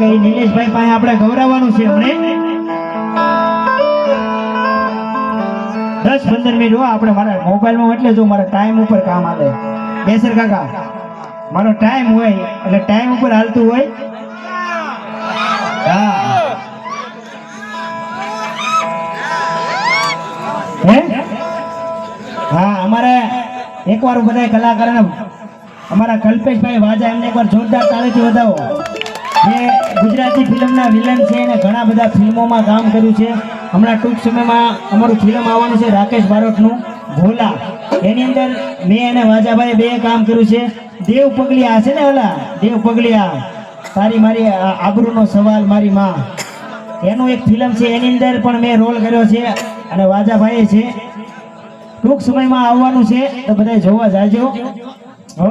Okay નિલેશભાઈ પાસે આપણે ગૌરવવાનું છે હમણે. દસ પંદર મિનિટ હો, આપણે મારા મોબાઈલમાં એટલે જો મારા ટાઈમ ઉપર કામ આવે. બેસર કાકા, મારો ટાઈમ હોય, એટલે ટાઈમ ઉપર હાલતું હોય. હા? હે, અમારે એકવાર બધા કલાકારોને, અમારા કલ્પેશભાઈ વાજા એમને એકવાર જોરદાર તાળીથી વધાવો. ગુજરાતી ફિલ્મના વિલન છે અને ઘણા બધા ફિલ્મોમાં કામ કર્યું છે. હમણાં ટૂંક સમયમાં અમારું ફિલ્મ આવવાનું છે રાકેશ બારોટનું ભોલા. એની અંદર મેં અને વાજાભાઈ બે કામ કર્યું છે. દેવ પગલિયા છે ને ઓલા? દેવ પગલિયા. તારી મારી આબરૂનો સવાલ મારી માં. એનું એક ફિલ્મ છે, એની અંદર પણ મેં રોલ કર્યો છે અને વાજાભાઈએ છે. ટૂંક સમયમાં આવવાનું છે, તો બધા જોવા જાજો. હો?